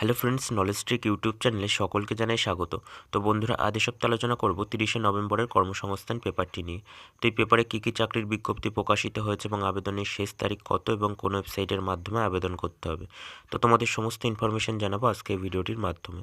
Hello friends knowledge trick YouTube চ্যানেলে সকলকে জানাই স্বাগত। তো বন্ধুরা, আজ এ আলোচনা করব তিরিশে নভেম্বরের কর্মসংস্থান পেপারটি নিয়ে। তো এই পেপারে কী কী চাকরির বিজ্ঞপ্তি প্রকাশিত হয়েছে এবং আবেদনের শেষ তারিখ কত এবং কোন ওয়েবসাইটের মাধ্যমে আবেদন করতে হবে? তো তোমাদের সমস্ত ইনফরমেশন জানাব আজকে ভিডিওটির মাধ্যমে।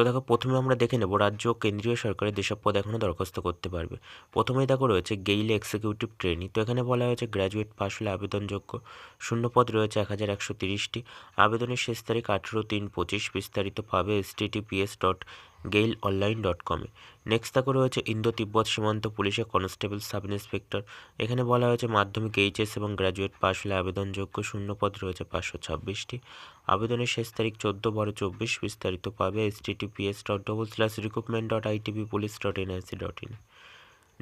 তো দেখো, প্রথমে আমরা দেখে নেব রাজ্য ও কেন্দ্রীয় সরকারের যেসব পদ এখনও দরখাস্ত করতে পারবে। প্রথমেই দেখো রয়েছে গেইলে এক্সিকিউটিভ ট্রেনি তো এখানে বলা হয়েছে গ্র্যাজুয়েট পাস হলে আবেদনযোগ্য। শূন্য পদ রয়েছে এক হাজার একশো তিরিশটি। আবেদনের শেষ তারিখ আঠেরো তিন পঁচিশ, বিস্তারিত পাবে S dot GAIL online dot কমে নেক্সট তাকে রয়েছে ইন্দো তিব্বত সীমান্ত পুলিশের কনস্টেবল সাব ইন্সপেক্টর এখানে বলা হয়েছে মাধ্যমিক এইচএস এবং গ্র্যাজুয়েট পাস হলে আবেদনযোগ্য শূন্য পদ রয়েছে পাঁচশো ছাব্বিশটি। আবেদনের শেষ তারিখ চোদ্দ বারো চব্বিশ বিস্তারিত পাবে HTTPS dot double slash recruitment dot ITV police dot NIC dot in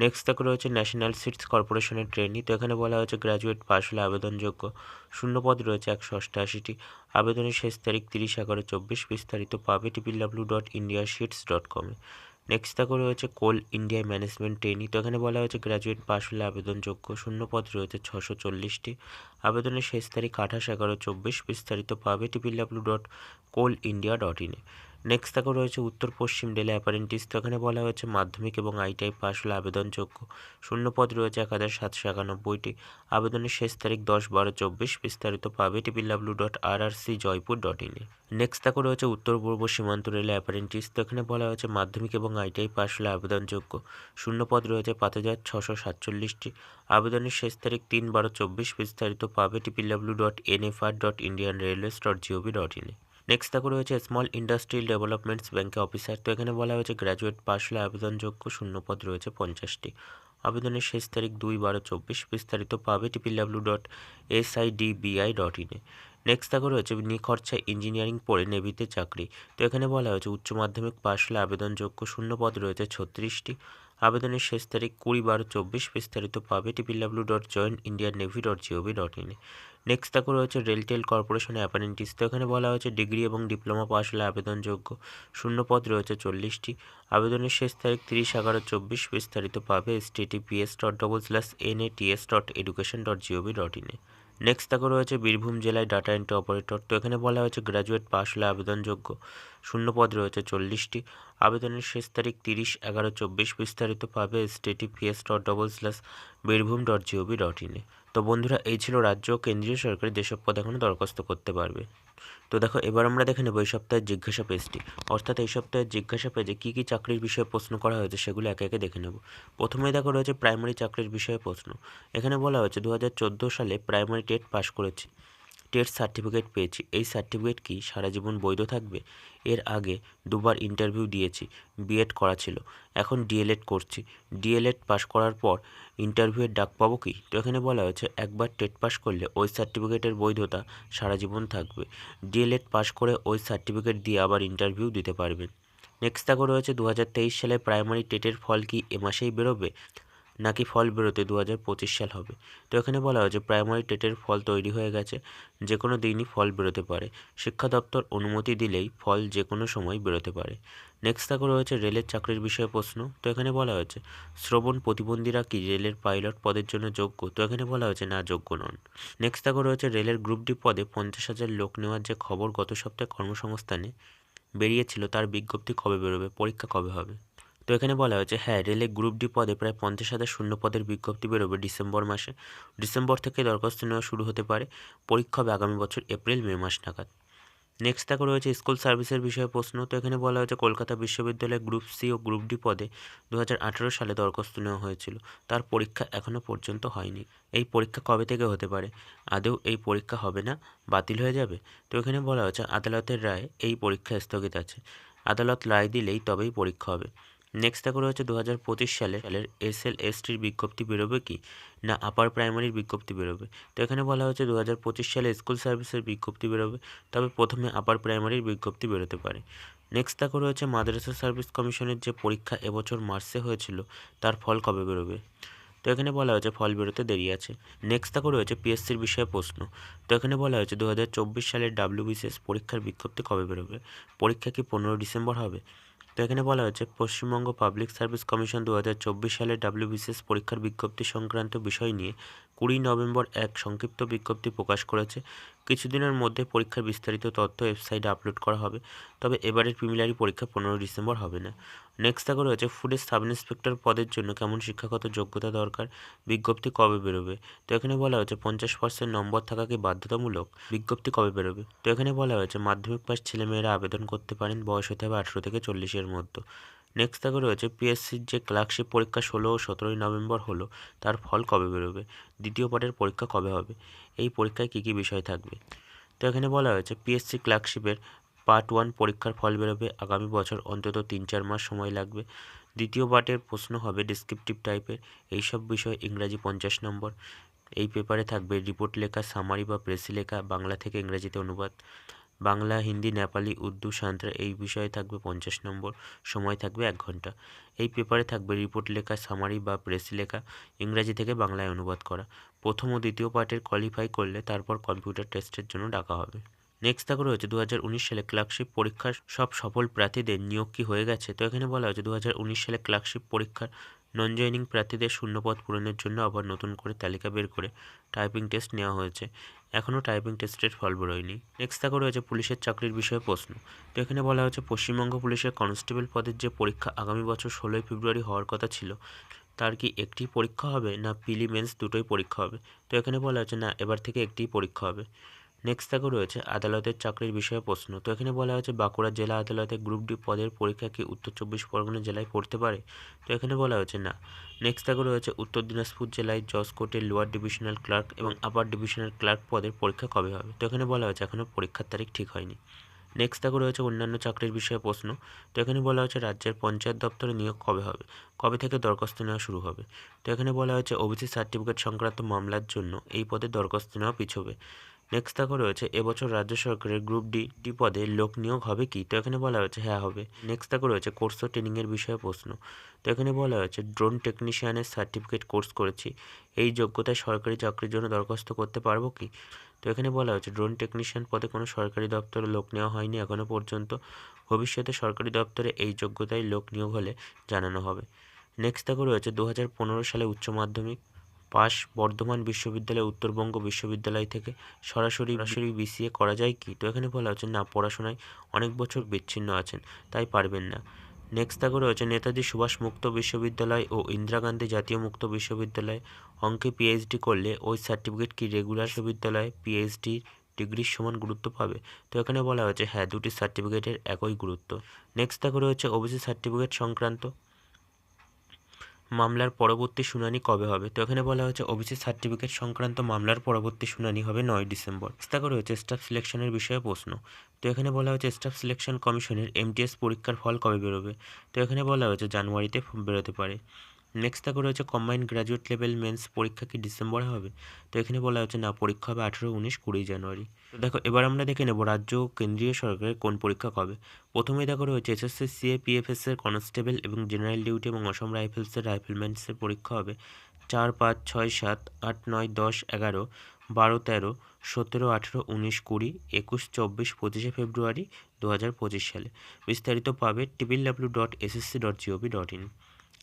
next তাকে রয়েছে ন্যাশনাল সিটস কর্পোরেশনের ট্রেনি তো এখানে বলা হয়েছে গ্র্যাজুয়েট পাস হলে আবেদনযোগ্য। শূন্য পদ রয়েছে একশো অষ্টআশিটি। আবেদনের শেষ তারিখ তিরিশ এগারো চব্বিশ। বিস্তারিত পাবে triple W dot India sheets dot কমে নেক্সট তাকে রয়েছে কোল ইন্ডিয়া ম্যানেজমেন্ট ট্রেনি তো এখানে বলা হয়েছে গ্র্যাজুয়েট পাস হলে আবেদনযোগ্য। শূন্য পদ রয়েছে ছশো চল্লিশটি। আবেদনের শেষ তারিখ আঠাশ এগারো চব্বিশ। বিস্তারিত পাবে triple W dot Coal India dot ইনে নেক্সট দেখো রয়েছে উত্তর, পশ্চিম রেলে অ্যাপারেন্টিস তো এখানে বলা হয়েছে মাধ্যমিক এবং আইটিআই পাস হলে আবেদনযোগ্য। শূন্য পদ রয়েছে এক হাজার সাতশো একানব্বইটি। আবেদনের শেষ তারিখ দশ বারো চব্বিশ। বিস্তারিত পাবে triple W dot R R C Jaipur dot ইনে নেক্সট দেখো রয়েছে উত্তর, পূর্ব সীমান্ত রেলে অ্যাপারেন্টিস তো এখানে বলা হয়েছে মাধ্যমিক এবং আইটিআই পাস হলে আবেদনযোগ্য। শূন্য পদ রয়েছে পাঁচ হাজার ছশো সাতচল্লিশটি। আবেদনের শেষ তারিখ তিন বারো চব্বিশ। বিস্তারিত পাবে TPW dot NFR dot Indian railways dot gov dot ইনে নেক্সট দেখো রয়েছে স্মল ইন্ডাস্ট্রিয়াল ডেভেলপমেন্টস ব্যাংকে অফিসার তো এখানে বলা হয়েছে গ্র্যাজুয়েট পাস হলে আবেদনযোগ্য শূন্যপদ রয়েছে পঞ্চাশটি। আবেদনের শেষ তারিখ দুই বারো চব্বিশ। বিস্তারিত পাবে triple W dot S I D BI dot ইনে নেক্সট দেখো রয়েছে নিখরচায় ইঞ্জিনিয়ারিং পড়ে নেভিতে চাকরি। তো এখানে বলা হয়েছে উচ্চ মাধ্যমিক পাস হলে আবেদনযোগ্য শূন্য পদ রয়েছে ছত্রিশটি। আবেদনের শেষ তারিখ কুড়ি বারো চব্বিশ। বিস্তারিত পাবে triple W dot join Indian Navy dot GOV dot ইনে নেক্সট দেখো রয়েছে রেলটেল কর্পোরেশনে অ্যাপারেন্টিস তো এখানে বলা হয়েছে ডিগ্রি এবং ডিপ্লোমা পাস হলে আবেদনযোগ্য। শূন্য পদ রয়েছে চল্লিশটি। আবেদনের শেষ তারিখ তিরিশ এগারো চব্বিশ বিস্তারিত পাবে HTTPS dot double slash N A TS dot education dot GOV dot ইনে নেক্সট দেখো রয়েছে বীরভূম জেলায় ডাটা এন্ট্রি অপারেটর তো এখানে বলা হয়েছে গ্র্যাজুয়েট পাস হলে আবেদনযোগ্য। শূন্য পদ রয়েছে চল্লিশটি। আবেদনের শেষ তারিখ তিরিশ এগারো চব্বিশ বিস্তারিত পাবে HTTPS dot double slash Birbhum dot GOV dot ইনে তো বন্ধুরা, এই ছিল রাজ্য ও কেন্দ্রীয় সরকারি যেসব পদ এখনও দরখাস্ত করতে পারবে। তো দেখো, এবার আমরা দেখে নেব এই সপ্তাহের জিজ্ঞাসা পেজটি। অর্থাৎ এই সপ্তাহের জিজ্ঞাসা পেজে কী কী চাকরির বিষয়ে প্রশ্ন করা হয়েছে সেগুলো একে একে দেখে নেব। প্রথমে দেখো, রয়েছে প্রাইমারি চাকরির বিষয়ে প্রশ্ন। এখানে বলা হয়েছে দু হাজার চোদ্দ সালে প্রাইমারি টেট পাশ করেছি। টেট সার্টিফিকেট পেয়েছি। এই সার্টিফিকেট কি সারা জীবন বৈধ থাকবে? এর আগে দুবার ইন্টারভিউ দিয়েছি, বিএড করা ছিল। এখন ডিএলএড করছি। ডিএলএড পাস করার পর ইন্টারভিউয়ের ডাক পাবো কি? তো এখানে বলা হয়েছে, একবার টেট পাস করলে ওই সার্টিফিকেটের বৈধতা সারা জীবন থাকবে। ডিএলএড পাস করে ওই সার্টিফিকেট দিয়ে আবার ইন্টারভিউ দিতে পারবেন। নেক্সট দেখো রয়েছে দু হাজার তেইশ সালে প্রাইমারি টেটের ফল কি এ মাসেই বেরোবে? নাকি ফল বেরোতে দু হাজার পঁচিশ সাল হবে। তো এখানে বলা হয়েছে প্রাইমারি টেটের ফল তৈরি হয়ে গেছে যে কোনো দিনই ফল বেরোতে পারে। শিক্ষা দপ্তর অনুমতি দিলেই ফল যে কোনো সময় বেরোতে পারে। নেক্সট থাকো রয়েছে রেলের চাকরির বিষয়ে প্রশ্ন। তো এখানে বলা হয়েছে, শ্রবণ প্রতিবন্ধীরা কি রেলের পাইলট পদের জন্য যোগ্য? তো এখানে বলা হয়েছে, না, যোগ্য নন। নেক্সট থাকো রয়েছে রেলের গ্রুপ ডি পদে পঞ্চাশ হাজার লোক নেওয়ার যে খবর গত সপ্তাহে কর্মসংস্থানে বেরিয়েছিল, তার বিজ্ঞপ্তি কবে বেরোবে? পরীক্ষা কবে হবে? তো এখানে বলা হয়েছে হ্যাঁ রেলে গ্রুপ ডি পদে প্রায় পঞ্চাশ হাজার শূন্য পদের বিজ্ঞপ্তি বেরোবে ডিসেম্বর মাসে। ডিসেম্বর থেকে দরখাস্ত নেওয়া শুরু হতে পারে পরীক্ষা হবে আগামী বছর এপ্রিল, মে মাস নাগাদ। নেক্সট দেখো রয়েছে স্কুল সার্ভিসের বিষয়ে প্রশ্ন। তো এখানে বলা হয়েছে, কলকাতা বিশ্ববিদ্যালয়ে গ্রুপ সি ও গ্রুপ ডি পদে দু হাজার আঠেরো সালে দরখাস্ত নেওয়া হয়েছিল। তার পরীক্ষা এখনও পর্যন্ত হয়নি। এই পরীক্ষা কবে থেকে হতে পারে? আদৌ এই পরীক্ষা হবে না? বাতিল হয়ে যাবে? তো এখানে বলা হয়েছে, আদালতের রায়ে এই পরীক্ষা স্থগিত আছে। আদালত রায় দিলেই তবেই পরীক্ষা হবে। নেক্সট দেখো রয়েছে দু হাজার পঁচিশ সালে সালের এস এল বিজ্ঞপ্তি বেরোবে কি? না আপার প্রাইমারির বিজ্ঞপ্তি বেরোবে। তো এখানে বলা হয়েছে দু হাজার পঁচিশ সালে স্কুল সার্ভিসের বিজ্ঞপ্তি বেরোবে, তবে প্রথমে আপার প্রাইমারির বিজ্ঞপ্তি বেরোতে পারে। নেক্সট দেখো রয়েছে মাদ্রাসা সার্ভিস কমিশনের যে পরীক্ষা এবছর মার্চে হয়েছিল, তার ফল কবে বেরোবে? তো এখানে বলা হয়েছে ফল বেরোতে দেরি আছে। নেক্সট দেখো রয়েছে পিএসসির বিষয়ে প্রশ্ন। তো এখানে বলা হয়েছে দু হাজার চব্বিশ সালের ডাব্লিউবিসিএস পরীক্ষার বিজ্ঞপ্তি কবে বেরোবে? পরীক্ষা কি পনেরো ডিসেম্বর হবে? তো এখানে বলা হয়েছে, পশ্চিমবঙ্গ পাবলিক সার্ভিস কমিশন দু হাজার চব্বিশ সালের ডাব্লিউবিসিএস পরীক্ষার বিজ্ঞপ্তি সংক্রান্ত বিষয় নিয়ে কুড়ি নভেম্বর এক সংক্ষিপ্ত বিজ্ঞপ্তি প্রকাশ করেছে। কিছুদিনের মধ্যে পরীক্ষার বিস্তারিত তথ্য ওয়েবসাইটে আপলোড করা হবে, তবে এবারের প্রিমিলারি পরীক্ষা পনেরোই ডিসেম্বর হবে না। নেক্সট দেখো রয়েছে ফুডের সাব ইন্সপেক্টর পদের জন্য কেমন শিক্ষাগত যোগ্যতা দরকার, বিজ্ঞপ্তি কবে বেরোবে? তো এখানে বলা হয়েছে পঞ্চাশ পার্সেন্ট নম্বর থাকা কি বাধ্যতামূলক, বিজ্ঞপ্তি কবে বেরোবে? তো এখানে বলা হয়েছে মাধ্যমিক পাস ছেলেমেয়েরা আবেদন করতে পারেন, বয়স হতে হবে আঠেরো থেকে চল্লিশের মধ্যে। নেক্সট দেখো রয়েছে পিএসসির যে ক্লার্কশিপ পরীক্ষা ষোলো ও সতেরোই নভেম্বর হলো, তার ফল কবে বেরোবে? দ্বিতীয় পার্টের পরীক্ষা কবে হবে? এই পরীক্ষায় কী কী বিষয় থাকবে? তো এখানে বলা হয়েছে পিএসসি ক্লার্কশিপের পার্ট ওয়ান পরীক্ষার ফল বেরোবে। আগামী বছর অন্তত তিন চার মাস সময় লাগবে। দ্বিতীয় পার্টের প্রশ্ন হবে ডিসক্রিপটিভ টাইপের এইসব বিষয় ইংরাজি পঞ্চাশ নম্বর। এই পেপারে থাকবে রিপোর্ট লেখা সামারি বা প্রেসি লেখা, বাংলা থেকে ইংরেজিতে অনুবাদ। বাংলা, হিন্দি, নেপালি, উর্দু, সাঁতরা এই বিষয়ে থাকবে পঞ্চাশ নম্বর। সময় থাকবে এক ঘণ্টা। এই পেপারে থাকবে রিপোর্ট লেখা সামারি বা প্রেসি লেখা, ইংরাজি থেকে বাংলায় অনুবাদ করা। প্রথম ও দ্বিতীয় পার্টের কোয়ালিফাই করলে তারপর কম্পিউটার টেস্টের জন্য ডাকা হবে। নেক্সট থাকা রয়েছে দু হাজার উনিশ সালে ক্লার্কশিপ পরীক্ষার সব সফল প্রার্থীদের নিয়োগ কি হয়ে গেছে? তো এখানে বলা হয়েছে দু হাজার উনিশ সালে ক্লার্কশিপ পরীক্ষার নন জয়নিং প্রার্থীদের শূন্যপদ পূরণের জন্য আবার নতুন করে তালিকা বের করে টাইপিং টেস্ট নেওয়া হয়েছে। এখনও টাইপিং টেস্টের ফল বেরোয়নি। নেক্সট থাকা রয়েছে পুলিশের চাকরির বিষয়ে প্রশ্ন। তো এখানে বলা হয়েছে পশ্চিমবঙ্গ পুলিশের কনস্টেবল পদের যে পরীক্ষা আগামী বছর ষোলোই ফেব্রুয়ারি হওয়ার কথা ছিল, তার কি একটি পরীক্ষা হবে না প্রিলিমেন্স দুটোই পরীক্ষা হবে? তো এখানে বলা হয়েছে না, এবার থেকে একটিই পরীক্ষা হবে। নেক্সট থাকা রয়েছে আদালতের চাকরির বিষয়ে প্রশ্ন। তো এখানে বলা হয়েছে, বাঁকুড়া জেলা আদালতে গ্রুপ ডি পদের পরীক্ষা কি উত্তর চব্বিশ পরগনা জেলায় পড়তে পারে? তো এখানে বলা হয়েছে, না। নেক্সট থাকা রয়েছে, উত্তর দিনাজপুর জেলায় জজ কোর্টের লোয়ার ডিভিশনাল ক্লার্ক এবং আপার ডিভিশনাল ক্লার্ক পদের পরীক্ষা কবে হবে? তো এখানে বলা হয়েছে এখনও পরীক্ষার তারিখ ঠিক হয়নি। নেক্সট থাকা রয়েছে, অন্যান্য চাকরির বিষয়ে প্রশ্ন। তো এখানে বলা হয়েছে, রাজ্যের পঞ্চায়েত দপ্তরে নিয়োগ কবে হবে? কবে থেকে দরখাস্ত নেওয়া শুরু হবে? তো এখানে বলা হয়েছে ওবিসি সার্টিফিকেট সংক্রান্ত মামলার জন্য এই পদে দরখাস্ত নেওয়া পিছবে। নেক্সট দেখো রয়েছে, এবছর রাজ্য সরকারের গ্রুপ ডি ডি পদে লোক নিয়োগ হবে কি? তো এখানে বলা হয়েছে হ্যাঁ হবে। নেক্সট দেখো রয়েছে কোর্স ও ট্রেনিংয়ের বিষয়ে প্রশ্ন। তো এখানে বলা হয়েছে ড্রোন টেকনিশিয়ানের সার্টিফিকেট কোর্স করেছি। এই যোগ্যতায় সরকারি চাকরির জন্য দরখাস্ত করতে পারব কি? তো এখানে বলা হয়েছে ড্রোন টেকনিশিয়ান পদে কোনো সরকারি দপ্তরে লোক নেওয়া হয়নি এখনও পর্যন্ত। ভবিষ্যতে সরকারি দপ্তরে এই যোগ্যতায় লোক নিয়োগ হলে জানানো হবে। নেক্সট দেখো রয়েছে দু হাজার পনেরো সালে উচ্চ মাধ্যমিক। পাস বর্ধমান বিশ্ববিদ্যালয়, উত্তরবঙ্গ বিশ্ববিদ্যালয় থেকে সরাসরি সরাসরি বিসিএ করা যায় কি? তো এখানে বলা হচ্ছে, না, পড়াশোনায় অনেক বছর বিচ্ছিন্ন আছেন, তাই পারবেন না। নেক্সট থাকবে রয়েছে, নেতাজি সুভাষ মুক্ত বিশ্ববিদ্যালয় ও ইন্দিরা গান্ধী জাতীয় মুক্ত বিশ্ববিদ্যালয়। অঙ্কে পিএইচডি করলে ওই সার্টিফিকেট কি রেগুলার বিশ্ববিদ্যালয়ে পিএইচডি ডিগ্রির সমান গুরুত্ব পাবে? তো এখানে বলা হয়েছে হ্যাঁ দুটি সার্টিফিকেটের একই গুরুত্ব। নেক্সট থাকবে রয়েছে ওবিসি সার্টিফিকেট সংক্রান্ত। মামলার পরবর্তী শুনানি কবে হবে? তো এখানে বলা হয়েছে ওবিসি সার্টিফিকেট সংক্রান্ত মামলার পরবর্তী শুনানি হবে নয় ডিসেম্বর। দেখো রয়েছে স্টাফ সিলেকশনের বিষয়ে প্রশ্ন। তো এখানে বলা হয়েছে স্টাফ সিলেকশন কমিশনের এমটিএস পরীক্ষার ফল কবে বেরোবে? তো এখানে বলা হয়েছে, জানুয়ারিতে বেরোতে পারে। নেক্সট দেখো রয়েছে কম্বাইন্ড গ্র্যাজুয়েট লেভেল মেন্স পরীক্ষা কি ডিসেম্বরে হবে? তো এখানে বলা হচ্ছে না, পরীক্ষা হবে আঠেরো উনিশ কুড়ি জানুয়ারি। তো দেখো, এবার আমরা দেখে নেব রাজ্য কেন্দ্রীয় সরকারের কোন পরীক্ষা কবে। প্রথমেই দেখো রয়েছে এসএসসি সিএ পিএফএসের কনস্টেবল এবং জেনারেল ডিউটি এবং অসম রাইফেলসের রাইফেলম্যানসের পরীক্ষা হবে চার পাঁচ ছয় সাত আট নয় দশ এগারো বারো তেরো সতেরো আঠেরো উনিশ কুড়ি একুশ চব্বিশ পঁচিশে ফেব্রুয়ারি দু হাজার পঁচিশ সালে। বিস্তারিত পাবে triple W dot SSC dot GOV dot in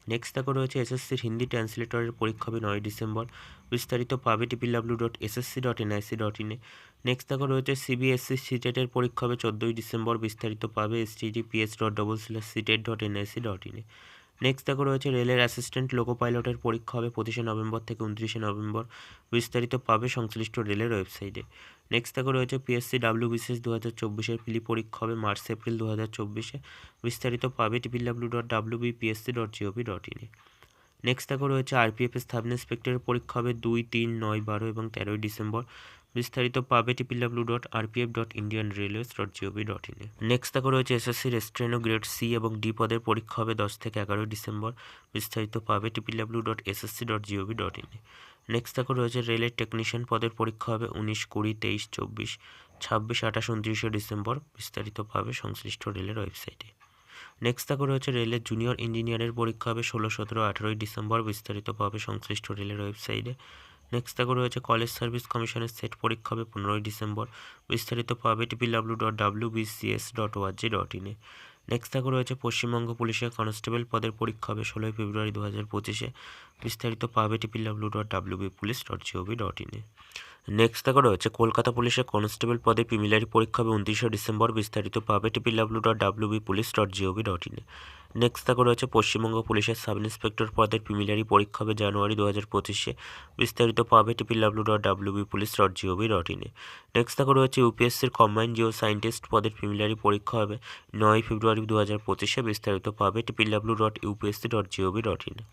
next দেখো রয়েছে এসএসসির হিন্দি ট্রান্সলেটরের পরীক্ষা হবে নয় ডিসেম্বর। বিস্তারিত পাবে triple W dot SSC dot NIC dot ইনে নেক্সট দেখো রয়েছে সিবিএসসি সিটেটের পরীক্ষা হবে চোদ্দোই ডিসেম্বর। বিস্তারিত পাবে HTTPS dot double slash CTET dot NIC dot ইনে নেক্সট দেখো রয়েছে রেলের অ্যাসিস্ট্যান্ট লোকো পাইলটের পরীক্ষা হবে পঁচিশে নভেম্বর থেকে উনত্রিশে নভেম্বর। বিস্তারিত পাবে সংশ্লিষ্ট রেলের ওয়েবসাইটে নেক্সট দেখো রয়েছে পিএসসি ডাব্লিউ বিসিএস দু হাজার চব্বিশের পিলি পরীক্ষা হবে মার্চ, এপ্রিল দু হাজার চব্বিশে। বিস্তারিত পাবে triple W dot W BPSC dot GOV dot ইনে নেক্সট দেখো রয়েছে আরপিএফের সাব ইন্সপেক্টরের পরীক্ষা হবে দুই, তিন, নয়, বারো এবং তেরোই ডিসেম্বর। বিস্তারিত পাবে triple W dot RPF dot Indian Railways dot GOV dot ইনে নেক্সট দেখো রয়েছে এসএসসি রেস্ট্রেনো গ্রেড সি এবং ডি পদের পরীক্ষা হবে দশ থেকে এগারোই ডিসেম্বর। বিস্তারিত পাবে triple W dot SSC dot GOV dot ইনে নেক্সট দেখো রয়েছে রেলের টেকনিশিয়ান পদের পরীক্ষা হবে উনিশ, কুড়ি, তেইশ, চব্বিশ, ছাব্বিশ, আঠাশ, উনত্রিশে ডিসেম্বর। বিস্তারিত পাবে সংশ্লিষ্ট রেলের ওয়েবসাইটে। নেক্সট দেখো রয়েছে রেলের জুনিয়র ইঞ্জিনিয়ারের পরীক্ষা হবে ষোলো, সতেরো, আঠেরোই ডিসেম্বর। বিস্তারিত পাবে সংশ্লিষ্ট রেলের ওয়েবসাইটে। নেক্সট দেখো রয়েছে কলেজ সার্ভিস কমিশনের সেট পরীক্ষা হবে পনেরোই ডিসেম্বর। বিস্তারিত পাবে triple W dot W BCS dot ORG dot ইনে নেক্সট দেখো রয়েছে পশ্চিমবঙ্গ পুলিশের কনস্টেবল পদের পরীক্ষা হবে ষোলোই ফেব্রুয়ারি দু হাজার পঁচিশে। বিস্তারিত পাবে triple W dot W B police dot GOV dot ইনে নেক্সট দেখো রয়েছে কলকাতা পুলিশের কনস্টেবল পদে প্রিমিলারি পরীক্ষা হবে উনত্রিশে ডিসেম্বর। বিস্তারিত পাবে triple W dot W B police dot GOV dot ইনে নেক্সট তাকে রয়েছে পশ্চিমবঙ্গ পুলিশের সাব ইন্সপেক্টর পদের প্রিমিলারি পরীক্ষা হবে জানুয়ারি দু হাজার পঁচিশে। বিস্তারিত পাবে TP W dot W B police dot gov dot ইনে নেক্সট তাকে রয়েছে ইউপিএসসির কম্বাইন জিও সায়েন্টিস্ট পদের প্রিমিলারি পরীক্ষা হবে নয় ফেব্রুয়ারি দু হাজার পঁচিশে। বিস্তারিত পাবে TP W dot UPSC dot gov dot ইনে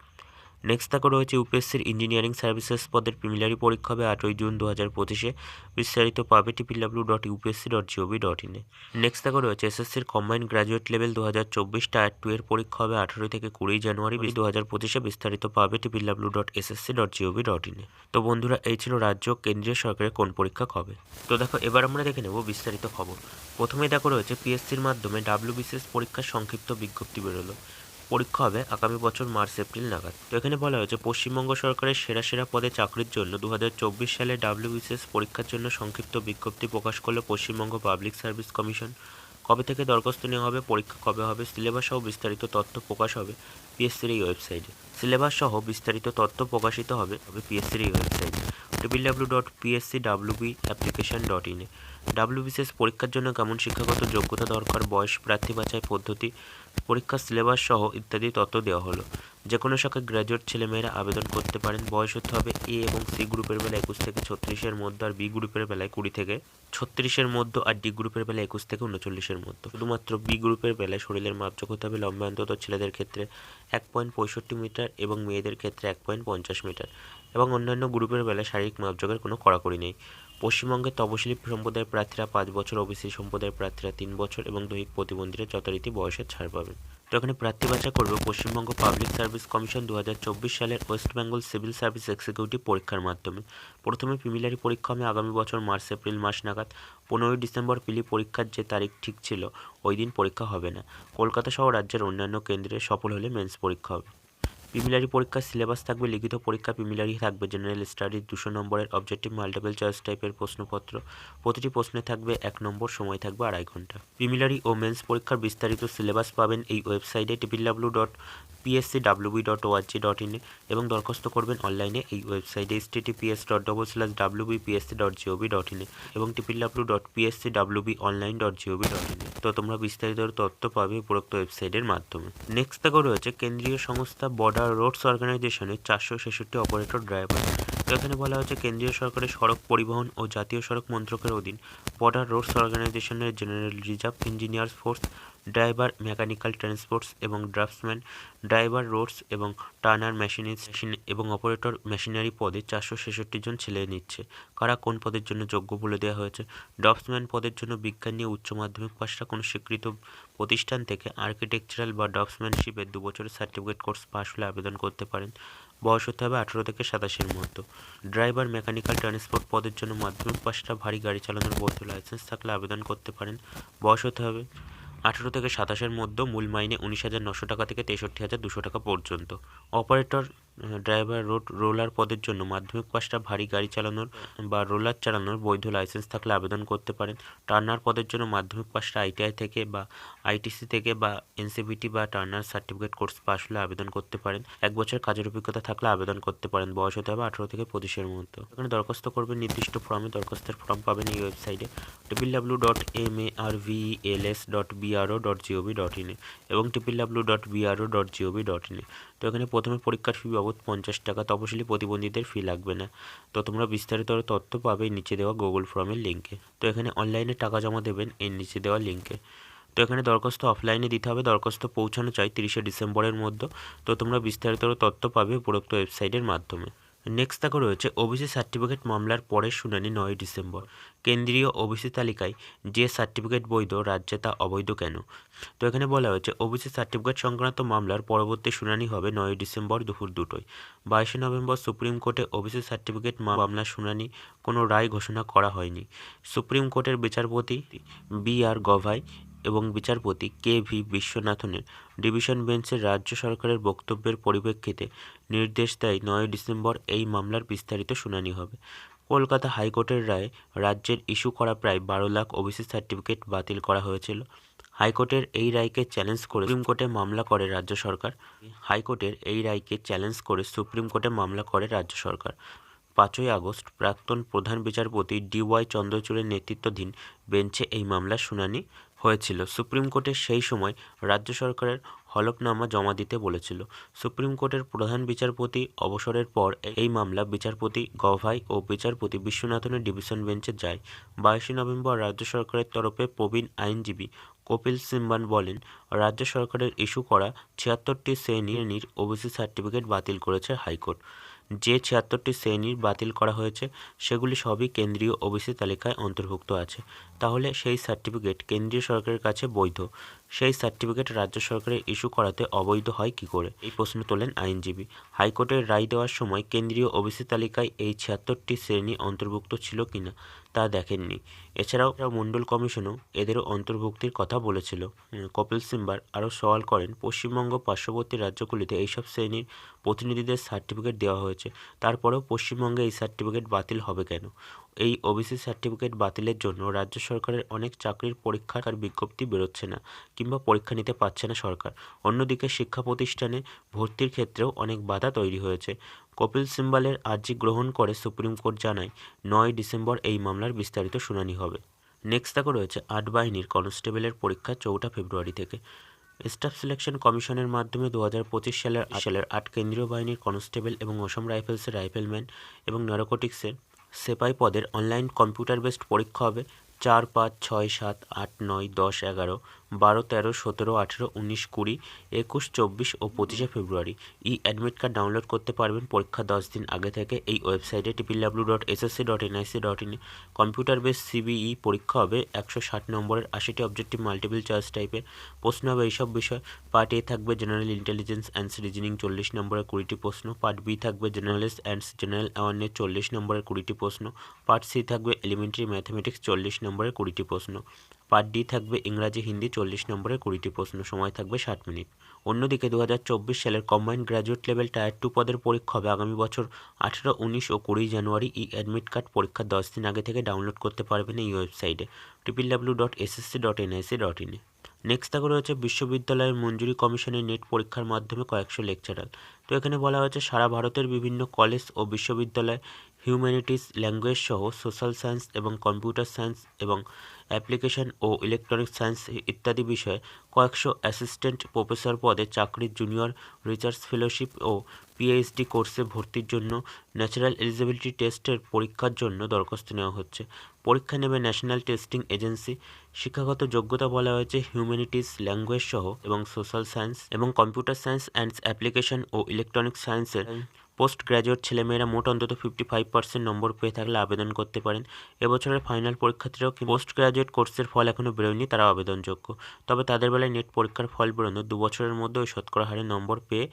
নেক্সট দেখো রয়েছে ইউপিএসসির ইঞ্জিনিয়ারিং সার্ভিসেস পদের প্রিমিলারি পরীক্ষা হবে আটই জুন দু হাজার পঁচিশে। বিস্তারিত পাবে triple W dot UPSC dot GOV dot ইনে নেক্সট দেখো রয়েছে এসএসসির কম্বাইন্ড গ্র্যাজুয়েট লেভেল দু হাজার চব্বিশ টায়ার টু এর পরীক্ষা হবে আঠেরোই থেকে কুড়ি জানুয়ারি দু হাজার পঁচিশে। বিস্তারিত পাবে triple W dot SSC dot GOV dot ইনে তো বন্ধুরা এই ছিল রাজ্য কেন্দ্রীয় সরকারের কোন পরীক্ষা কবে? তো দেখো এবার আমরা দেখে নেব বিস্তারিত খবর। প্রথমেই দেখো রয়েছে পিএসসির মাধ্যমে ডাব্লিউবিসিএস পরীক্ষার সংক্ষিপ্ত বিজ্ঞপ্তি বেরোলো। পরীক্ষা হবে আগামী বছর মার্চ, এপ্রিল নাগাদ। তো এখানে বলা হয়েছে, পশ্চিমবঙ্গ সরকারের সেরা সেরা পদে চাকরির জন্য দু হাজার চব্বিশ সালে ডাব্লিউবিসিএস পরীক্ষার জন্য সংক্ষিপ্ত বিজ্ঞপ্তি প্রকাশ করল পশ্চিমবঙ্গ পাবলিক সার্ভিস কমিশন। কবে থেকে দরখাস্ত নেওয়া হবে, পরীক্ষা কবে হবে, সিলেবাস সহ বিস্তারিত তথ্য প্রকাশ হবে পিএসসির এই ওয়েবসাইটে। সিলেবাস সহ বিস্তারিত তথ্য প্রকাশিত হবে পিএসসির এই ওয়েবসাইটে। W dot PSC WB application dot ইনে ডাব্লিউবিসিএস পরীক্ষার জন্য কেমন শিক্ষাগত যোগ্যতা দরকার, বয়স, প্রার্থী বাছাই পদ্ধতি, পরীক্ষার সিলেবাস সহ ইত্যাদি তথ্য দেওয়া হলো। যে কোনো শাখায় গ্র্যাজুয়েট ছেলেমেয়েরা আবেদন করতে পারেন। বয়স হতে হবে এ এবং সি গ্রুপের বেলা একুশ থেকে ছত্রিশের মধ্যে আর বি গ্রুপের বেলায় কুড়ি থেকে ছত্রিশের মধ্যে আর ডি গ্রুপের বেলায় একুশ থেকে উনচল্লিশের মধ্যে। শুধুমাত্র বি গ্রুপের বেলায় শরীরের মাপযোগ হতে হবে লম্বা অন্তত ছেলেদের ক্ষেত্রে এক পয়েন্ট পঁয়ষট্টি মিটার এবং মেয়েদের ক্ষেত্রে এক পয়েন্ট পঞ্চাশ মিটার। এবং অন্যান্য গ্রুপের বেলায় শারীরিক মাপযোগের কোনো কড়াকড়ি নেই। পশ্চিমবঙ্গের তপশিলি সম্প্রদায়ের প্রার্থীরা পাঁচ বছর, ওবিসি সম্প্রদায়ের প্রার্থীরা তিন বছর এবং দৈহিক প্রতিবন্ধীরা যথারীতি বয়সের ছাড় পাবেন। তো এখানে প্রার্থী বাছাই করবে পশ্চিমবঙ্গ পাবলিক সার্ভিস কমিশন দু হাজার চব্বিশ সালের West Bengal civil service executive পরীক্ষার মাধ্যমে। প্রথমে প্রিমিলারি পরীক্ষা হবে আগামী বছর মার্চ, এপ্রিল মাস নাগাদ। পনেরোই ডিসেম্বর পিলি পরীক্ষার যে তারিখ ঠিক ছিল, ওই দিন পরীক্ষা হবে না। কলকাতা সহ রাজ্যের অন্যান্য কেন্দ্রে সফল হলে মেন্স পরীক্ষা হবে। প্রিমিলারি পরীক্ষার সিলেবাস থাকবে, লিখিত পরীক্ষা প্রিমিলারি থাকবে জেনারেল স্টাডি দুশো নম্বরের অবজেক্টিভ মাল্টিপল চয়েস টাইপের প্রশ্নপত্র। প্রতিটি প্রশ্নে থাকবে এক নম্বর, সময় থাকবে আড়াই ঘণ্টা। প্রিমিলারি ও মেন্স পরীক্ষার বিস্তারিত সিলেবাস পাবেন এই ওয়েবসাইটে triple W dot PSC WB dot ORG dot ইনে এবং দরখাস্ত করবেন অনলাইনে এই ওয়েবসাইটে HTTPS dot double slash WB PSC dot GOV dot ইনে এবং triple W dot PSC WB online dot GOV dot in তো তোমরা বিস্তারিত তথ্য পাবে উপরোক্ত ওয়েবসাইটের মাধ্যমে। নেক্সট দেখো রয়েছে, কেন্দ্রীয় সংস্থা বর্ডার রোডস অর্গানাইজেশনের চারশো ছেষট্টি অপারেটর ড্রাইভার এখানে বলা হয়েছে কেন্দ্রীয় সরকারের সড়ক পরিবহন ও জাতীয় সড়ক মন্ত্রকের অধীন বর্ডার রোডস অর্গানাইজেশনের general reserve engineers force driver mechanical transports এবং ড্রাফটসম্যান ড্রাইভার রোডস এবং টার্নার মেশিনিস্ট এবং অপারেটর মেশিনারি পদে চারশো ছেষট্টি জন ছেলে নিচ্ছে। কারা কোন পদের জন্য যোগ্য বলে দেওয়া হয়েছে? ড্রাফটসম্যান পদের জন্য বিজ্ঞান নিয়ে উচ্চ মাধ্যমিক পাশটা কোনো স্বীকৃত প্রতিষ্ঠান থেকে আর্কিটেকচারাল বা ড্রাফটসম্যানশিপের দু বছরের সার্টিফিকেট কোর্স পাশ হলে আবেদন করতে পারেন। বয়স হতে হবে আঠেরো থেকে সাতাশের মধ্যে। ড্রাইভার মেকানিক্যাল ট্রান্সপোর্ট পদের জন্য মাধ্যমিক পাশটা ভারী গাড়ি চালানোর বৈধ লাইসেন্স থাকলে আবেদন করতে পারেন। বয়স হতে হবে আঠেরো থেকে সাতাশের মধ্যে, মূল মাইনে উনিশ হাজার নশো টাকা থেকে তেষট্টি হাজার দুশো টাকা পর্যন্ত। অপারেটর ড্রাইভার রোড রোলার পদের জন্য মাধ্যমিক পাশটা ভারী গাড়ি চালানোর বা রোলার চালানোর বৈধ লাইসেন্স থাকলে আবেদন করতে পারেন। টার্নার পদের জন্য মাধ্যমিক পাশটা আইটিআই থেকে বা আইটিসি থেকে বা এনসিবিটি বা টার্নার সার্টিফিকেট কোর্স পাশ হলে আবেদন করতে পারেন। এক বছর কাজের অভিজ্ঞতা থাকলে আবেদন করতে পারেন। বয়স হতে হবে আঠেরো থেকে পঁচিশের মধ্যে। এখানে দরখাস্ত করবেন নির্দিষ্ট ফর্মে। দরখাস্তের ফর্ম পাবেন এই ওয়েবসাইটে W W dot M A R V L S dot BRO dot GOV dot ইনে এবং triple W dot BRO dot GOV dot ইনে তো এখানে প্রথমে পরীক্ষার ফি বাবদ পঞ্চাশ টাকা তপশিলি প্রতিবন্ধীদের ফি লাগবে না। তো তোমরা বিস্তারিত তথ্য পাবে নিচে দেওয়া গুগল ফর্মের লিঙ্কে তো এখানে অনলাইনে টাকা জমা দেবেন এর নিচে দেওয়া লিঙ্কে তো এখানে দরখাস্ত অফলাইনে দিতে হবে, দরখাস্ত পৌঁছানো চাই তিরিশে ডিসেম্বরের মধ্যে। তো তোমরা বিস্তারিত তথ্য পাবে উপরোক্ত ওয়েবসাইটের মাধ্যমে। নেক্সট দেখো রয়েছে ওবিসি সার্টিফিকেট মামলার পরের শুনানি নয় ডিসেম্বর। কেন্দ্রীয় ওবিসি তালিকায় যে সার্টিফিকেট বৈধ, রাজ্যে তা অবৈধ কেন? তো এখানে বলা হয়েছে ওবিসি সার্টিফিকেট সংক্রান্ত মামলার পরবর্তী শুনানি হবে নয় ডিসেম্বর দুপুর দুটোয়। বাইশে নভেম্বর সুপ্রিম কোর্টে ওবিসি সার্টিফিকেট মামলার শুনানি কোনো রায় ঘোষণা করা হয়নি। সুপ্রিম কোর্টের বিচারপতি বি আর গভাই এবং বিচারপতি কে ভি বিশ্বনাথনের ডিভিশন বেঞ্চের রাজ্য সরকারের বক্তব্যের পরিপ্রেক্ষিতে নির্দেশ দেয়, নয় ডিসেম্বর এই মামলার বিস্তারিত শুনানি হবে। কলকাতা হাইকোর্টের রায়ে রাজ্যের ইস্যু করা প্রায় বারো লাখ ওবিসি সার্টিফিকেট বাতিল করা হয়েছিল। হাইকোর্টের এই রায়কে চ্যালেঞ্জ করে সুপ্রিম কোর্টে মামলা করে রাজ্য সরকার। হাইকোর্টের এই রায়কে চ্যালেঞ্জ করে সুপ্রিম কোর্টে মামলা করে রাজ্য সরকার। পাঁচই আগস্ট প্রাক্তন প্রধান বিচারপতি ডিওয়াই চন্দ্রচূড়ের নেতৃত্বাধীন বেঞ্চে এই মামলার শুনানি হয়েছিল। সুপ্রিম কোর্টে সেই সময় রাজ্য সরকারের হলফনামা জমা দিতে বলেছিল। সুপ্রিম কোর্টের প্রধান বিচারপতি অবসরের পর এই মামলা বিচারপতি গভাই ও বিচারপতি বিশ্বনাথনের ডিভিশন বেঞ্চে যায়। বাইশে নভেম্বর রাজ্য সরকারের তরফে প্রবীণ আইনজীবী কপিল সিম্বান বলেন, রাজ্য সরকারের ইস্যু করা ছিয়াত্তরটি শ্রেণির ওবিসি সার্টিফিকেট বাতিল করেছে হাইকোর্ট। যে ছিয়াত্তরটি শ্রেণির বাতিল করা হয়েছে, সেগুলি সবই কেন্দ্রীয় ওবিসি তালিকায় অন্তর্ভুক্ত আছে। তাহলে সেই সার্টিফিকেট কেন্দ্রীয় সরকারের কাছে বৈধ। সেই সার্টিফিকেট রাজ্য সরকারের ইস্যু করাতে অবৈধ হয় কী করে? এই প্রশ্ন তোলেন আইনজীবী। হাইকোর্টের রায় দেওয়ার সময় কেন্দ্রীয় ওবিসি তালিকায় এই ছিয়াত্তরটি শ্রেণি অন্তর্ভুক্ত ছিল কিনা তা দেখেননি। এছাড়াও মণ্ডল কমিশনও এদেরও অন্তর্ভুক্তির কথা বলেছিল। কপিল সিম্বার আরও সওয়াল করেন, পশ্চিমবঙ্গ পার্শ্ববর্তী রাজ্যগুলিতে এইসব শ্রেণির প্রতিনিধিদের সার্টিফিকেট দেওয়া হয়েছে। তারপরেও পশ্চিমবঙ্গে এই সার্টিফিকেট বাতিল হবে কেন? এই ওবিসি সার্টিফিকেট বাতিলের জন্য রাজ্য সরকারের অনেক চাকরির পরীক্ষার বিজ্ঞপ্তি বেরোচ্ছে না কিংবা পরীক্ষা নিতে পারছে না সরকার। অন্যদিকে শিক্ষা প্রতিষ্ঠানে ভর্তির ক্ষেত্রেও অনেক বাধা তৈরি হয়েছে। কপিল সিম্বালের আর্জি গ্রহণ করে সুপ্রিম কোর্ট জানায়, নয় ডিসেম্বর এই মামলার বিস্তারিত শুনানি হবে। নেক্সট দেখো রয়েছে আট বাহিনীর কনস্টেবলের পরীক্ষা চৌঠা ফেব্রুয়ারি থেকে। স্টাফ সিলেকশন কমিশনের মাধ্যমে দু হাজার পঁচিশ সালের সালের আট কেন্দ্রীয় বাহিনীর কনস্টেবল এবং অসম রাইফেলসের রাইফেলম্যান এবং ন্যারোকটিক্সের সেপাই পদের অনলাইন কম্পিউটার বেসড পরীক্ষা হবে চার পাঁচ ছয় সাত আট নয় দশ এগারো। বারো, তেরো, সতেরো, আঠেরো, উনিশ, কুড়ি, একুশ, চব্বিশ ও পঁচিশে ফেব্রুয়ারি। ই অ্যাডমিট কার্ড ডাউনলোড করতে পারবেন পরীক্ষা দশ দিন আগে থেকে। এই ওয়েবসাইটে triple W dot SSC dot NIC dot in computer base CBE পরীক্ষা হবে। একশো ষাট নম্বরের আশিটি অবজেক্টিভ মাল্টিপল চয়েস টাইপের প্রশ্ন হবে এইসব বিষয়। পার্ট এ থাকবে জেনারেল ইন্টেলিজেন্স অ্যান্ড রিজনিং চল্লিশ নম্বরের কুড়িটি প্রশ্ন। পার্ট বি থাকবে জেনারেলিস্ট অ্যান্ড জেনারেল অ্যাওয়ারনেস চল্লিশ নম্বরের কুড়িটি প্রশ্ন। পার্ট সি থাকবে এলিমেন্টারি ম্যাথামেটিক্স চল্লিশ নম্বরের কুড়িটি প্রশ্ন। পার্ট ডি থাকবে ইংরাজি, হিন্দি চল্লিশ নম্বরের কুড়িটি প্রশ্ন, সময় থাকবে ষাট মিনিট। অন্যদিকে দু হাজার চব্বিশ সালের combined graduate level tier two পদের পরীক্ষা হবে আগামী বছর আঠেরো, উনিশ ও কুড়ি জানুয়ারি। ই অ্যাডমিট কার্ড পরীক্ষার দশ দিন আগে থেকে ডাউনলোড করতে পারবেন এই ওয়েবসাইটে triple W dot SSC dot NIC dot ইনে নেক্সট থাকা রয়েছে বিশ্ববিদ্যালয়ের মঞ্জুরি কমিশনের নেট পরীক্ষার মাধ্যমে কয়েকশো লেকচারার তো এখানে বলা হয়েছে, সারা ভারতের বিভিন্ন কলেজ ও বিশ্ববিদ্যালয় হিউম্যানিটিস ল্যাঙ্গুয়েজ সহ সোশ্যাল সায়েন্স এবং কম্পিউটার সায়েন্স এবং অ্যাপ্লিকেশন ও ইলেকট্রনিক সায়েন্স ইত্যাদি বিষয়ে কয়েকশো অ্যাসিস্ট্যান্ট প্রফেসর পদে চাকরির জুনিয়র রিসার্চ ফেলোশিপ ও পিএইচডি কোর্সে ভর্তির জন্য ন্যাচারাল এলিজিবিলিটি টেস্টের পরীক্ষার জন্য দরখাস্ত নেওয়া হচ্ছে। পরীক্ষা নেবে ন্যাশনাল টেস্টিং এজেন্সি শিক্ষাগত যোগ্যতা বলা হয়েছে হিউম্যানিটিস ল্যাঙ্গুয়েজ সহ এবং সোশ্যাল সায়েন্স এবং কম্পিউটার সায়েন্স অ্যান্ড অ্যাপ্লিকেশন ও ইলেকট্রনিক সায়েন্সের পোস্ট গ্র্যাজুয়েট ছেলেমেয়েরা মোট অন্তত ফিফটি ফাইভ পার্সেন্ট নম্বর পেয়ে থাকলে আবেদন করতে পারেন। এবছরের ফাইনাল পরীক্ষার্থীরাও পোস্ট গ্র্যাজুয়েট কোর্সের ফল এখনও বেরোয়নি তারা আবেদনযোগ্য। তবে তাদের বেলায় নেট পরীক্ষার ফল বেরোনো দু বছরের মধ্যে ওই শতকরা হারে নম্বর পেয়ে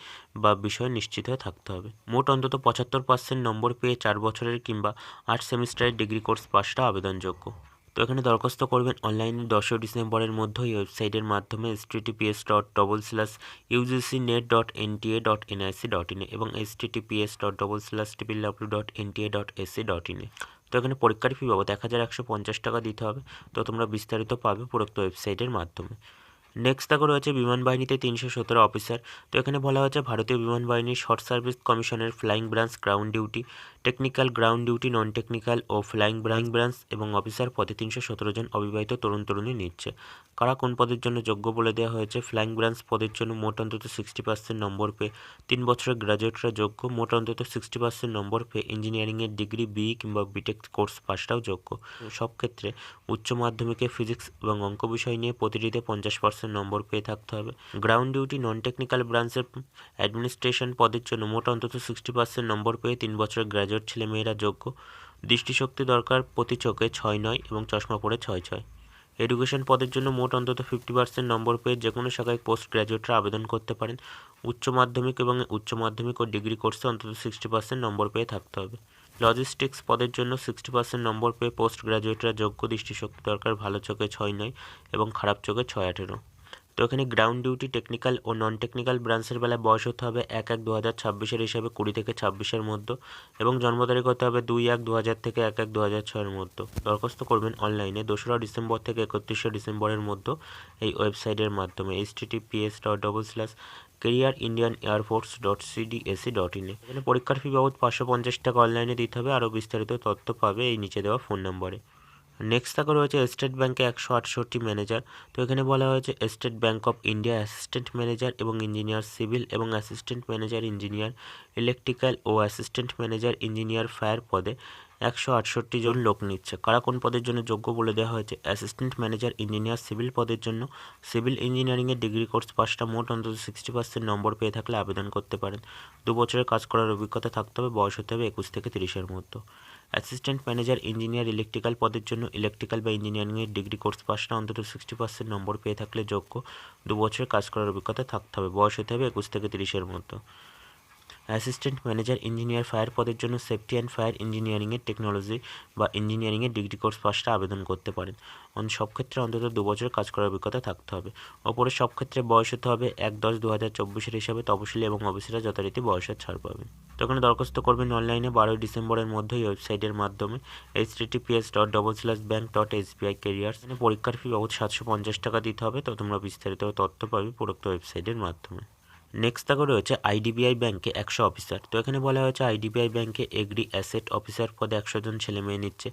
বা বিষয়ে নিশ্চিত হয়ে থাকতে হবে। মোট অন্তত পঁচাত্তর পার্সেন্ট নম্বর পেয়ে চার বছরের কিংবা আট সেমিস্টারের ডিগ্রি কোর্স পাশটা আবেদনযোগ্য। তো এখানে দরখাস্ত করবেন অনলাইনে দশই ডিসেম্বরের মধ্যেই ওয়েবসাইটের মাধ্যমে S TTPS dot double slash UGC net dot NTA dot NIC dot ইনে এবং S TTPS dot double slash triple W dot NTA dot AC dot ইনে তো এখানে পরীক্ষার ফি পাবো এক হাজার একশো পঞ্চাশ টাকা দিতে হবে। তো তোমরা বিস্তারিত পাবে উপরোক্ত ওয়েবসাইটের মাধ্যমে। নেক্সট দেখো রয়েছে বিমান বাহিনীতে তিনশো সতেরো অফিসার তো এখানে বলা হয়েছে ভারতীয় বিমান বাহিনীর শর্ট সার্ভিস কমিশনের flying branch ground duty technical ground duty non technical ও ফ্লাইং ব্রাইং ব্রাঞ্চ এবং অফিসার পদে তিনশো সতেরো জন অবিবাহিত তরুণ তরুণী নিচ্ছে। কারা কোন পদের জন্য যোগ্য বলে দেওয়া হয়েছে? ফ্লাইং ব্রাঞ্চ পদের জন্য মোট অন্তত সিক্সটি পার্সেন্ট নম্বর পেয়ে তিন বছরের গ্র্যাজুয়েটরা যোগ্য। মোট অন্তত সিক্সটি পার্সেন্ট নম্বর পেয়ে ইঞ্জিনিয়ারিংয়ের ডিগ্রি বি কিংবা বিটেক কোর্স পাসটাও যোগ্য। সব ক্ষেত্রে উচ্চ মাধ্যমিকে ফিজিক্স এবং অঙ্ক বিষয় নিয়ে প্রতিটিতে পঞ্চাশ পার্সেন্ট নম্বর পেয়ে থাকতে হবে। গ্রাউন্ড ডিউটি নন টেকনিক্যাল ব্রাঞ্চের অ্যাডমিনিস্ট্রেশন পদের জন্য মোট অন্তত সিক্সটি পার্সেন্ট নম্বর পেয়ে তিন বছরের গ্র্যাজুয়েট ছেলেমেয়েরা যোগ্য। দৃষ্টিশক্তি দরকার, প্রতি চোখে ছয় নয় এবং চশমা পরে ছয় ছয়। এডুকেশন পদের জন্য মোট অন্তত ফিফটি পার্সেন্ট নম্বর পেয়ে যে কোনো শাখায় পোস্ট গ্র্যাজুয়েটরা আবেদন করতে পারেন। উচ্চ মাধ্যমিক এবং উচ্চ মাধ্যমিক ও ডিগ্রি কোর্সে অন্তত সিক্সটি পার্সেন্ট নম্বর পেয়ে থাকতে হবে। লজিস্টিক্স পদের জন্য সিক্সটি পার্সেন্ট নম্বর পেয়ে পোস্ট গ্রাজুয়েটরা যোগ্য। দৃষ্টিশক্তি দরকার, ভালো চোখে ছয় নয় এবং খারাপ চোখে ছয় আঠেরো। তো এখানে গ্রাউন্ড ডিউটি টেকনিক্যাল ও নন টেকনিক্যাল ব্রাঞ্চের বেলায় বয়স হতে হবে এক এক দু হাজার ছাব্বিশের হিসাবে কুড়ি থেকে ছাব্বিশের মধ্যে এবং জন্ম তারিখ হতে হবে দুই এক দু হাজার থেকে এক এক দু হাজার ছয়ের মধ্যে। দরখাস্ত করবেন অনলাইনে দোসরা ডিসেম্বর থেকে একত্রিশে ডিসেম্বরের মধ্যে এই ওয়েবসাইটের মাধ্যমে H TTPS dot double slash career Indian air force dot CDAC dot ইনে এখানে পরীক্ষার ফি বাবদ পাঁচশো পঞ্চাশ টাকা অনলাইনে দিতে হবে। আরও বিস্তারিত তথ্য পাবে এই নিচে দেওয়া ফোন নম্বরে নেক্সট থাকা রয়েছে স্টেট ব্যাঙ্কে একশো আটষট্টি ম্যানেজার তো এখানে বলা হয়েছে State Bank of India assistant manager এবং ইঞ্জিনিয়ার সিভিল এবং অ্যাসিস্ট্যান্ট ম্যানেজার ইঞ্জিনিয়ার ইলেকট্রিক্যাল ও অ্যাসিস্ট্যান্ট ম্যানেজার ইঞ্জিনিয়ার ফায়ার পদে একশো আটষট্টি জন লোক নিচ্ছে। কারা কোন পদের জন্য যোগ্য বলে দেওয়া হয়েছে? অ্যাসিস্ট্যান্ট ম্যানেজার ইঞ্জিনিয়ার সিভিল পদের জন্য। সিভিল ইঞ্জিনিয়ারিংয়ের ডিগ্রি কোর্স পাঁচটা মোট অন্তত সিক্সটি পার্সেন্ট নম্বর পেয়ে থাকলে আবেদন করতে পারেন। দু বছরের কাজ করার অভিজ্ঞতা থাকতে হবে, বয়স হতে হবে একুশ থেকে তিরিশের মধ্যে। অ্যাসিস্ট্যান্ট ম্যানেজার, ইঞ্জিনিয়ার, ইলেকট্রিক্যাল পদের জন্য ইলেকট্রিক্যাল বা ইঞ্জিনিয়ারিংয়ের ডিগ্রি কোর্স পাসটা অন্তত সিক্সটি পার্সেন্ট নম্বর পেয়ে থাকলে যোগ্য। দু বছরের কাজ করার অভিজ্ঞতা থাকতে হবে। বয়স হতে হবে একুশ থেকে তিরিশের মধ্যে অ্যাসিস্ট্যান্ট ম্যানেজার, ইঞ্জিনিয়ার, ফায়ার পদের জন্য সেফটি অ্যান্ড ফায়ার ইঞ্জিনিয়ারিংয়ের টেকনোলজি বা ইঞ্জিনিয়ারিংয়ের ডিগ্রি কোর্স পাশটা আবেদন করতে পারেন। অন সব ক্ষেত্রে অন্তত দু বছর কাজ করার অভিজ্ঞতা থাকতে হবে। ওপরে সব ক্ষেত্রে বয়স হতে হবে এক দশ দু হাজার চব্বিশের হিসাবে তপশিলি এবং অফিসিরা যথারীতি বয়সের ছাড় পাবেন। তো এখানে দরখাস্ত করবেন অনলাইনে বারোই ডিসেম্বরের মধ্যেই ওয়েবসাইটের মাধ্যমে H TTPS dot double slash bank dot SBI careers পরীক্ষার ফি বাবদ সাতশো পঞ্চাশ টাকা দিতে হবে। তো তোমরা বিস্তারিত তথ্য পাবে উপরোক্ত ওয়েবসাইটের মাধ্যমে। নেক্সট দেখো রয়েছে আইডিবিআই ব্যাংকে একশো অফিসার তো এখানে বলা হয়েছে আইডিবিআই ব্যাংকে এগ্রি অ্যাসেট অফিসার পদে একশো জন ছেলে মেয়ে নিচ্ছে।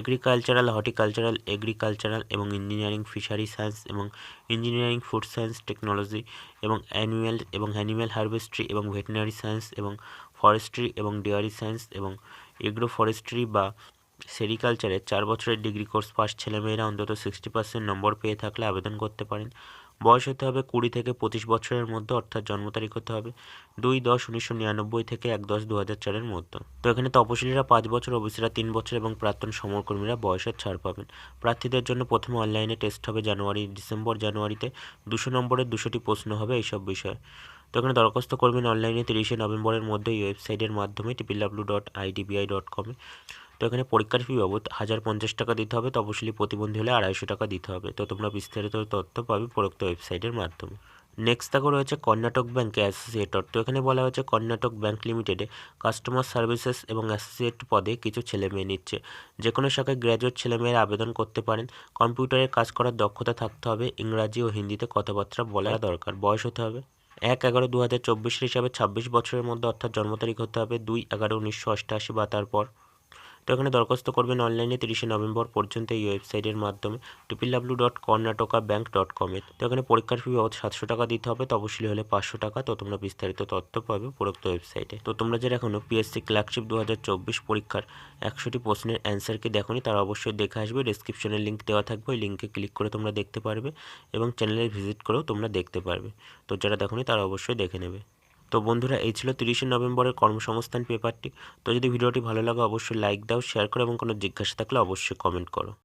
এগ্রিকালচারাল হর্টিকালচারাল এগ্রিকালচারাল এবং ইঞ্জিনিয়ারিং ফিশারি সায়েন্স এবং ইঞ্জিনিয়ারিং ফুড সায়েন্স টেকনোলজি এবং অ্যানুয়াল এবং অ্যানিম্যাল হারভেস্ট্রি এবং ভেটেনারি সায়েন্স এবং ফরেস্ট্রি এবং ডেয়ারি সায়েন্স এবং এগ্রো ফরেস্ট্রি বা সেরিকালচারে চার বছরের ডিগ্রি কোর্স পাস ছেলেমেয়েরা অন্তত সিক্সটি পার্সেন্ট নম্বর পেয়ে থাকলে আবেদন করতে পারেন। বয়স হতে হবে কুড়ি থেকে পঁচিশ বছরের মধ্যে, অর্থাৎ জন্ম তারিখ হতে হবে দুই দশ উনিশশো নিরানব্বই থেকে এক দশ দু হাজার চারের মধ্যে। তো এখানে তপশিলীরা পাঁচ বছর, ওবিসিরা তিন বছর এবং প্রাক্তন সমরকর্মীরা বয়সের ছাড় পাবেন। প্রার্থীদের জন্য প্রথমে অনলাইনে টেস্ট হবে জানুয়ারি, ডিসেম্বর জানুয়ারিতে। দুশো নম্বরের দুশোটি প্রশ্ন হবে এইসব বিষয়ে। তো এখানে দরখাস্ত করবেন অনলাইনে তিরিশে নভেম্বরের মধ্যে এই ওয়েবসাইটের মাধ্যমে triple W dot IDBI dot কমে। তো এখানে পরীক্ষার ফি বাবদ হাজার পঞ্চাশ টাকা দিতে হবে তপশিলি প্রতিবন্ধী হলে আড়াইশো টাকা দিতে হবে। তো তোমরা বিস্তারিত তথ্য পাবে উপরোক্ত ওয়েবসাইটের মাধ্যমে। নেক্সট দেখো রয়েছে কর্ণাটক ব্যাঙ্কে অ্যাসোসিয়েটর তো এখানে বলা হয়েছে কর্ণাটক ব্যাঙ্ক লিমিটেডে কাস্টমার সার্ভিসেস এবং অ্যাসোসিয়েট পদে কিছু ছেলে মেয়ে নিচ্ছে। যে কোনো শাখায় গ্র্যাজুয়েট ছেলেমেয়েরা আবেদন করতে পারেন। কম্পিউটারে কাজ করার দক্ষতা থাকতে হবে। ইংরাজি ও হিন্দিতে কথাবার্তা বলা দরকার। বয়স হতে হবে এক এগারো দু হাজার চব্বিশের হিসাবে ছাব্বিশ বছরের মধ্যে অর্থাৎ জন্ম তারিখ হতে হবে দুই এগারো উনিশশো অষ্টআশি বা তারপর। তো এখানে দরখাস্ত করবেন অনলাইনে তিরিশে নভেম্বর পর্যন্ত এই ওয়েবসাইটের মাধ্যমে triple W dot Karnataka bank dot কমে তো এখানে পরীক্ষার ফি বাবদ সাতশো টাকা দিতে হবে, তো অবশ্যই হলে পাঁচশো টাকা, তো তোমরা বিস্তারিত তথ্য পাবে উপরোক্ত ওয়েবসাইটে তো তোমরা যারা এখনও পিএসসি ক্লার্কশিপ দু হাজার চব্বিশ পরীক্ষার একশোটি প্রশ্নের অ্যান্সারকে দেখোনি, তারা অবশ্যই দেখে আসবে ডিসক্রিপশনের লিঙ্ক দেওয়া থাকবে, ওই লিঙ্কে ক্লিক করে তোমরা দেখতে পারবে এবং চ্যানেলে ভিজিট করেও তোমরা দেখতে পারবে। তো যারা দেখোনি তারা অবশ্যই দেখে নেবে। তো বন্ধুরা, এই ছিল তিরিশে নভেম্বরের কর্মসংস্থান পেপারটি। তো যদি ভিডিওটি ভালো লাগে, অবশ্যই লাইক দাও শেয়ার করো এবং কোনো জিজ্ঞাসা থাকলে অবশ্যই কমেন্ট করো।